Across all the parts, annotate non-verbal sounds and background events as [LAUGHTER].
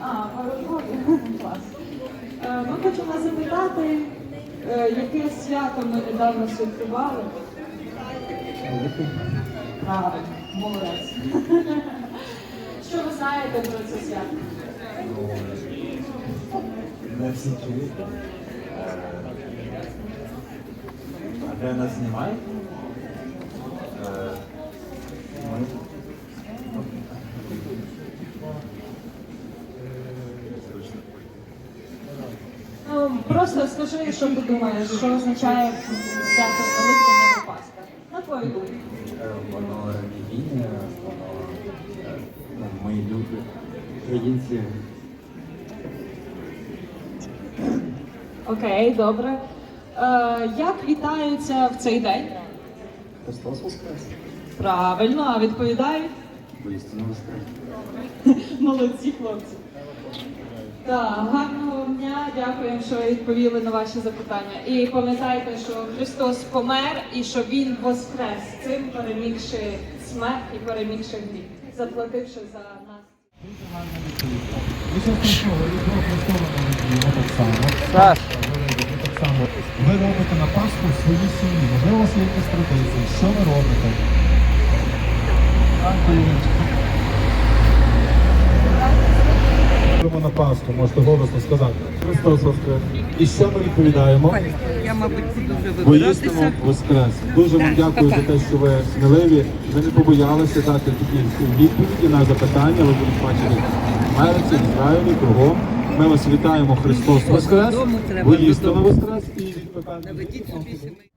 А. Клас. Е, Ми хочемо запитати, е, яке свято ми недавно святкували. Правильно, молодець. [LAUGHS] Що ви знаєте про це свято? Чують. А де нас знімають? Е, ми- Ну, просто скажи, що ти думаєш, що означає свято Великдень або Пасха? На твою думку. Е, Воно релігійне, воно е, ну, ми люди, українці. Окей, добре. Е, як вітаються в цей день? Христос Воскрес. Правильно, а відповідають? Воістину Воскрес. [LAUGHS] Молодці хлопці. Так, гарного дня, дякуємо, що відповіли на ваші запитання. І пам'ятайте, що Христос помер і що Він воскрес, цим перемігши смерть і перемігши гріх, заплативши за нас. Ви зараз прийшли, ви до Христова молодіємо так само. Саш! Ви так само. Ви робите на Пасху в своїй сім'ї. Можливо, у вас є якісь традиції. Що ви робите? Робимо на Пасху, можете голосно сказати. Христос Воскрес. І що ми відповідаємо? Я, мабуть, буду вже. Воскрес. Дуже вам дякую за те, що ви сміливі. Ви не побоялися дати такі відповіді на запитання. Ви будете бачити в Америці, в Ізраїлі, кругом. Ми вас вітаємо Христос Воскрес. Воістину. Воскрес і відповідаємо. Наведіть собі сімей.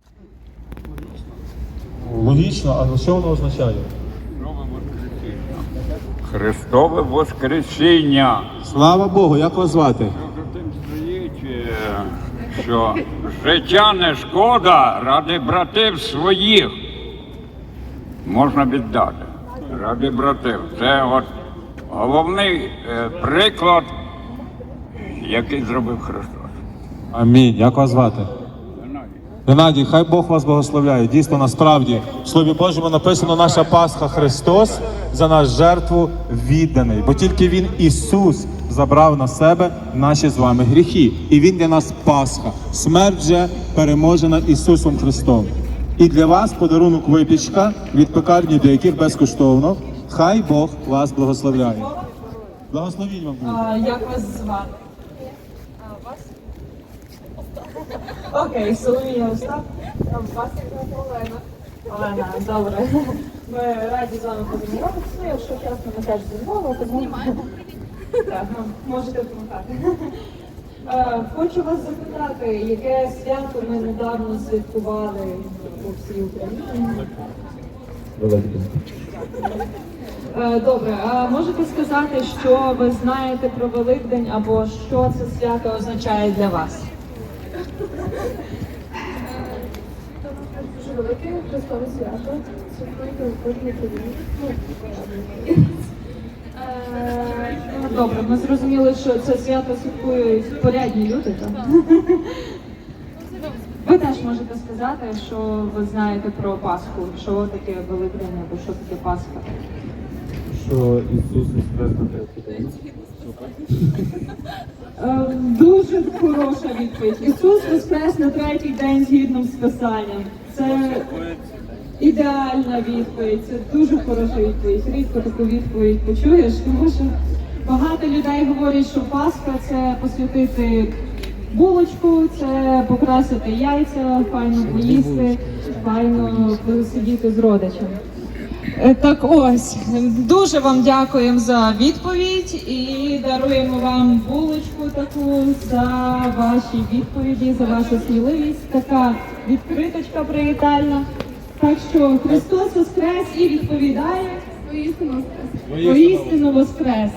Логічно, а що воно означає? Христове Воскресіння. Слава Богу, як вас звати? Тим стоїть, е, що життя не шкода ради братів своїх. Можна віддати. Ради братів. Це от головний е, приклад, який зробив Христос. Амінь. Як вас звати? Геннадій, хай Бог вас благословляє. Дійсно, насправді, в Слові Божому написано наша Пасха Христос за нас жертву відданий. Бо тільки Він, Ісус, забрав на себе наші з вами гріхи. І Він для нас Пасха. Смерть вже переможена Ісусом Христом. І для вас подарунок випічка від пекарні, до яких безкоштовно. Хай Бог вас благословляє. Благословіть вам як вас звати? А, вас? Окей, Соломія Остап. Вас Олена. Олена, добре. Ми раді з вами познайомитися. Ну, Якщо чесно, не кажете знову, тому так, ну, можете помагати. Е, Хочу вас запитати, яке свято ми недавно святкували по всій Україні? Е, Добре, а можете сказати, що ви знаєте про Великдень або що це свято означає для вас? Дуже велике Христове свято. Святкуйте кожній Добре, ми зрозуміли, що це свято святкують порядні люди, так? Ви теж можете сказати, що ви знаєте про Пасху, що таке Великдень або що таке Пасха. Що Ісус Воскрес на третій день. Дуже хороша відповідь. Ісус воскрес на третій день згідно з Писанням. Це ідеальна відповідь. Це дуже хороша відповідь. Рідко таку відповідь почуєш, тому що багато людей говорять, що Пасха це посвятити булочку, це покрасити яйця, файно поїсти, файно посидіти з родичами. Е, Так ось, дуже вам дякуємо за відповідь і даруємо вам булочку таку за ваші відповіді, за вашу сміливість. Така відкриточка привітальна. Так що Христос Воскрес і відповідає Воістину воістину Воскрес.